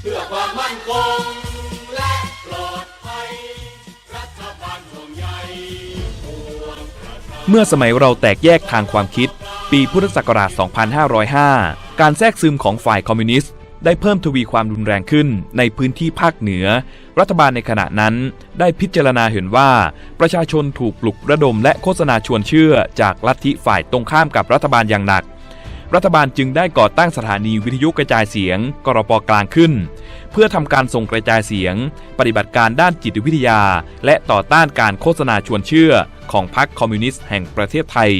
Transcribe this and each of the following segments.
เพื่อความมั่นคงและปลอดภัย รัฐบาลห่วงใยปวงประชาเมื่อสมัยเราแตกแยกทางความคิด ปีพุทธศักราช 2505 การแทรกซึมของฝ่ายคอมมิวนิสต์ ได้เพิ่มทวีความรุนแรงขึ้นในพื้นที่ภาคเหนือ รัฐบาลในขณะนั้น ได้พิจารณาเห็นว่า ประชาชนถูกปลุกระดมและโฆษณาชวนเชื่อจากลัทธิฝ่ายตรงข้ามกับรัฐบาลอย่างหนัก รัฐบาลจึงได้ก่อตั้งสถานีวิทยุกระจายเสียง กรปกลางขึ้น เพื่อทำการส่งกระจายเสียง ปฏิบัติการด้านจิตวิทยา และต่อต้านการโฆษณาชวนเชื่อ ของพรรคคอมมิวนิสต์แห่งประเทศไทย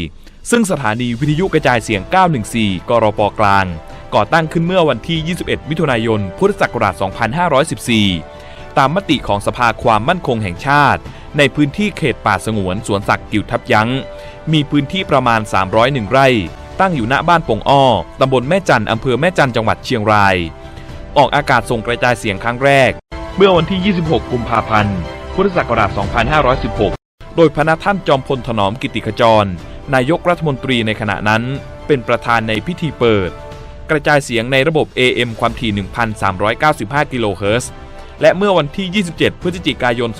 ซึ่งสถานีวิทยุกระจายเสียง 914 กรปกลาง ก่อตั้งขึ้นเมื่อวันที่ 21 มิถุนายน พุทธศักราช 2514 ตามมติของสภาความมั่นคงแห่งชาติ ในพื้นที่เขตป่าสงวนสวนสัตว์กิวทับยั้ง มีพื้นที่ประมาณ 301 ไร่ ตั้งอยู่ณบ้านปงอ้อตำบลแม่จันอำเภอแม่จันจังหวัดเชียงราย ออกอากาศส่งกระจายเสียงครั้งแรก เมื่อวันที่ 26 กุมภาพันธ์ พุทธศักราช 2516 โดยพระท่านจอมพลถนอมกิติขจร นายกรัฐมนตรีในขณะนั้น เป็นประธานในพิธีเปิด กระจายเสียงในระบบ AM ความถี่ 1,395 กิโลเฮิรตซ์และเมื่อวันที่ 27 พฤศจิกายน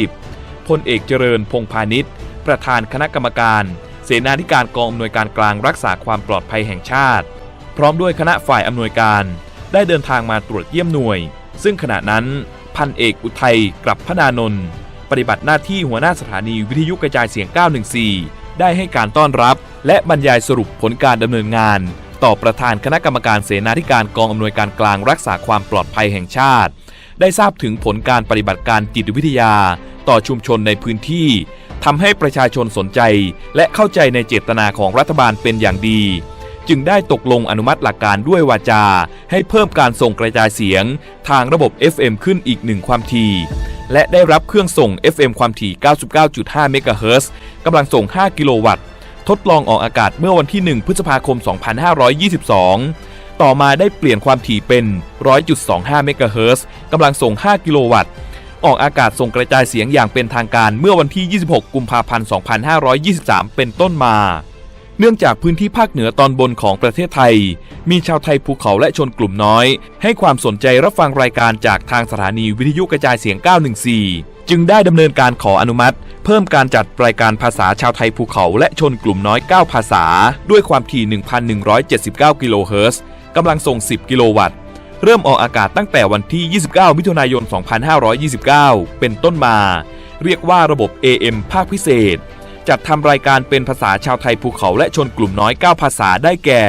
2520 พลเอกเจริญพงพาณิชย์ ประธานคณะกรรมการ เสนาธิการกองอำนวยการกลางรักษาความปลอดภัยแห่งชาติ พร้อมด้วยคณะฝ่ายอำนวยการ ได้เดินทางมาตรวจเยี่ยมหน่วย ซึ่งขณะนั้นพันเอกอุทัยกลับพนานนท์ปฏิบัติหน้าที่หัวหน้าสถานีวิทยุกระจายเสียง 914 ได้ให้การต้อนรับ และบรรยายสรุปผลการดำเนินงาน ต่อประธานคณะกรรมการเสนาธิการกองอำนวยการกลางรักษาความปลอดภัยแห่งชาติ ได้ทราบถึงผลการปฏิบัติการจิตวิทยา ต่อชุมชนในพื้นที่ทำให้ประชาชนสนใจ และเข้าใจในเจตนาของรัฐบาลเป็นอย่างดี จึงได้ตกลงอนุมัติหลักการด้วยวาจา ให้เพิ่มการส่งกระจายเสียง ทางระบบ FM ขึ้นอีกหนึ่งความถี่และได้รับเครื่องส่ง FM ความถี่ 99.5 เมกะเฮิรตซ์กำลังส่ง 5 กิโลวัตต์ ทดลองออกอากาศเมื่อวันที่ 1 พฤษภาคม 2522 ต่อมาได้เปลี่ยนความถี่เป็น 100.25 เมกะเฮิรตซ์กำลังส่ง 5 กิโลวัตต์ ออกอากาศส่งกระจายเสียงอย่างเป็นทางการเมื่อวันที่ 26 กุมภาพันธ์ 2523 เป็นต้นมา เนื่องจากพื้นที่ภาคเหนือตอนบนของประเทศไทย มีชาวไทยภูเขาและชนกลุ่มน้อย ให้ความสนใจรับฟังรายการจากทางสถานีวิทยุกระจายเสียง 914 จึงได้ดำเนินการขออนุมัติ เพิ่มการจัดรายการภาษาชาวไทยภูเขาและชนกลุ่มน้อย 9 ภาษา ด้วยความถี่ 1,179 กิโลเฮิรตซ์กำลังส่ง 10 กิโลวัตต์ เริ่มออกอากาศตั้งแต่วันที่ 29 มิถุนายน 2529 เป็นต้นมา เรียกว่าระบบ AM ภาคพิเศษ จัดทำรายการเป็นภาษาชาวไทยภูเขาและชนกลุ่มน้อย 9 ภาษาได้แก่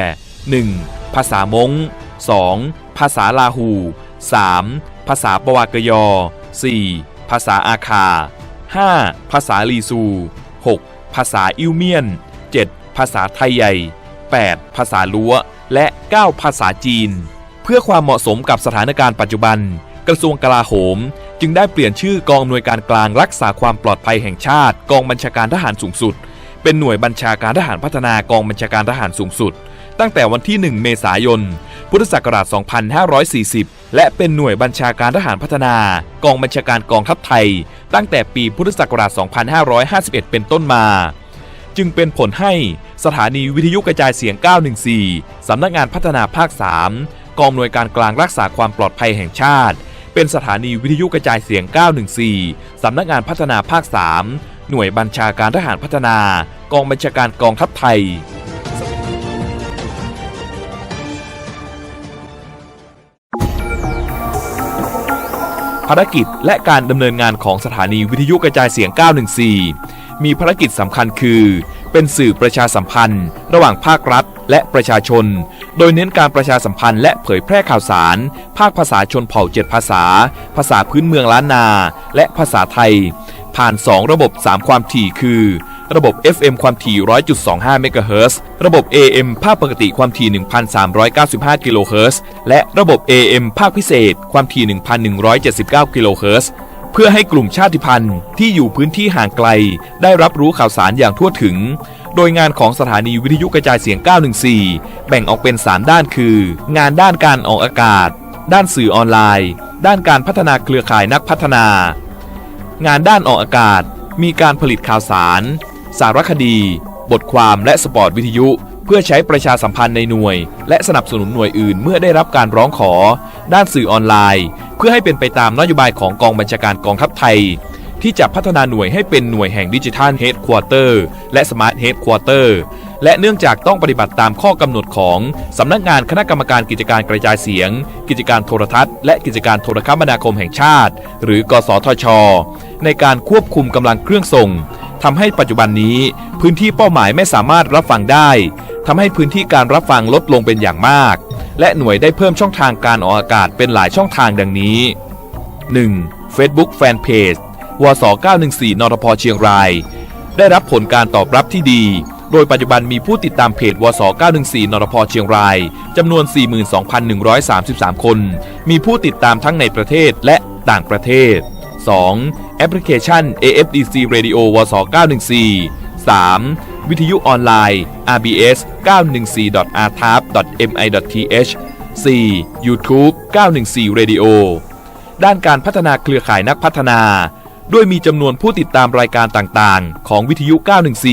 1. ภาษามง 2. ภาษาลาหู 3. ภาษาปวากยอ 4. ภาษาอาคา 5. ภาษาลีซู 6. ภาษาอิวเมียน 7. ภาษาไทยใหญ่ 8. ภาษาลัว และ 9 ภาษาจีน พื่อความเหมาะสมกับสถานการณ์ปัจจุบัน กระทรวงกลาโหม จึงได้เปลี่ยนชื่อกองอำนวยการกลางรักษาความปลอดภัยแห่งชาติ กองบัญชาการทหารสูงสุด เป็นหน่วยบัญชาการทหารพัฒนากองบัญชาการทหารสูงสุด ตั้งแต่วันที่ 1 เมษายน พุทธศักราช 2540 และเป็นหน่วยบัญชาการทหารพัฒนา กองบัญชาการกองทัพไทย ตั้งแต่ปีพุทธศักราช 2551 เป็นต้นมาจึงเป็นผลให้สถานีวิทยุกระจายเสียง 914 สำนักงานพัฒนาภาค 3 กองหน่วยการกลางรักษาความปลอดภัยแห่งชาติ เป็นสถานีวิทยุกระจายเสียง 914 สำนักงานพัฒนาภาค 3 หน่วยบัญชาการทหารพัฒนา กองบัญชาการกองทัพไทยภารกิจและการดำเนินงานของสถานีวิทยุกระจายเสียง 914 มีภารกิจสำคัญคือ เป็นสื่อประชาสัมพันธ์ ระหว่างภาครัฐ และประชาชน โดยเน้นการประชาสัมพันธ์และเผยแพร่ข่าวสาร ภาคภาษาชนเผ่า7ภาษา ภาษาพื้นเมืองล้านนา และภาษาไทย ผ่าน 2 ระบบ 3 ความถี่คือ ระบบ FM ความถี่ 100.25 เมกะเฮิรตซ์ระบบ AM ภาคปกติความถี่ 1,395 กิโลเฮิรตซ์และระบบ AM ภาคพิเศษ ความถี่ 1,179 กิโลเฮิรตซ์เพื่อให้กลุ่มชาติพันธุ์ที่อยู่พื้นที่ห่างไกล ได้รับรู้ข่าวสารอย่างทั่วถึง โดยงานของสถานีวิทยุกระจายเสียง 914 แบ่งออกเป็น 3 ด้านคือ งานด้านการออกอากาศ ด้านสื่อออนไลน์ ด้านการพัฒนาเครือข่ายนักพัฒนา งานด้านออกอากาศ มีการผลิตข่าวสาร สารคดี บทความและสปอร์ตวิทยุ เพื่อใช้ประชาสัมพันธ์ในหน่วย และสนับสนุนหน่วยอื่นเมื่อได้รับการร้องขอ ด้านสื่อออนไลน์ เพื่อให้เป็นไปตามนโยบายของกองบัญชาการกองทัพไทย ที่จะพัฒนาหน่วยให้เป็นหน่วยแห่งดิจิทัลเฮดควอเตอร์และสมาร์ทเฮดควอเตอร์และเนื่องจากต้องปฏิบัติตามข้อกำหนดของสำนักงานคณะกรรมการกิจการกระจายเสียง กิจการโทรทัศน์ และกิจการโทรคมนาคมแห่งชาติ หรือ กสทช ในการควบคุมกำลังเครื่องส่งทำให้ปัจจุบันนี้ พื้นที่เป้าหมายไม่สามารถรับฟังได้ทำให้พื้นที่การรับฟังลดลงเป็นอย่างมาก และหน่วยได้เพิ่มช่องทางการออกอากาศเป็นหลายช่องทางดังนี้ 1. Facebook Fanpage วส914 นทพเชียงราย ได้รับผลการตอบรับที่ดี โดยปัจจุบันมีผู้ติดตามเพจวส914 นทพเชียงรายจำนวน 42,133 คน มีผู้ติดตามทั้งในประเทศและต่างประเทศ 2. แอปพลิเคชัน AFDC Radio วส914 3. วิทยุออนไลน์ RBS 914.rtap.mi.th 4. YouTube 914 Radio ด้านการพัฒนาเครือข่ายนักพัฒนา ด้วยมีจำนวนผู้ติดตามรายการต่างๆ ของวิทยุ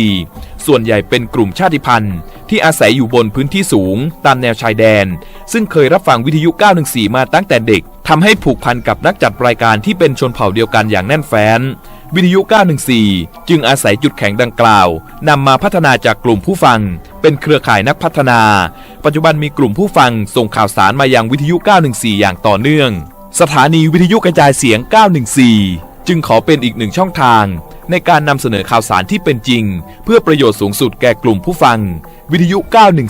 914 ส่วนใหญ่เป็นกลุ่มชาติพันธุ์ ที่อาศัยอยู่บนพื้นที่สูง ตามแนวชายแดน ซึ่งเคยรับฟังวิทยุ 914 มาตั้งแต่เด็กทำให้ผูกพันกับนักจัดรายการที่เป็นชนเผ่าเดียวกันอย่างแน่นแฟ้นวิทยุ 914 จึงอาศัยจุดแข็งดังกล่าวนำมาพัฒนาจากกลุ่มผู้ฟัง เป็นเครือข่ายนักพัฒนา ปัจจุบันมีกลุ่มผู้ฟังส่งข่าวสารมายังวิทยุ 914 อย่างต่อเนื่อง สถานีวิทยุกระจายเสียง 914 จึงขอเป็นอีกหนึ่งช่องทาง ในการนำเสนอข่าวสารที่เป็นจริง เพื่อประโยชน์สูงสุดแก่กลุ่มผู้ฟัง วิทยุ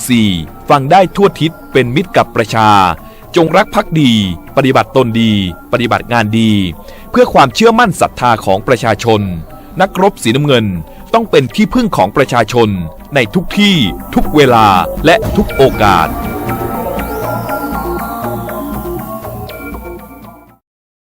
914 ฟังได้ทั่วทิศเป็นมิตรกับประชา จงรักภักดี ปฏิบัติตนดี ปฏิบัติงานดี เพื่อความเชื่อมั่นศรัทธาของประชาชน นักรบสีน้ำเงินต้องเป็นที่พึ่งของประชาชน ในทุกที่ ทุกเวลาและทุกโอกาส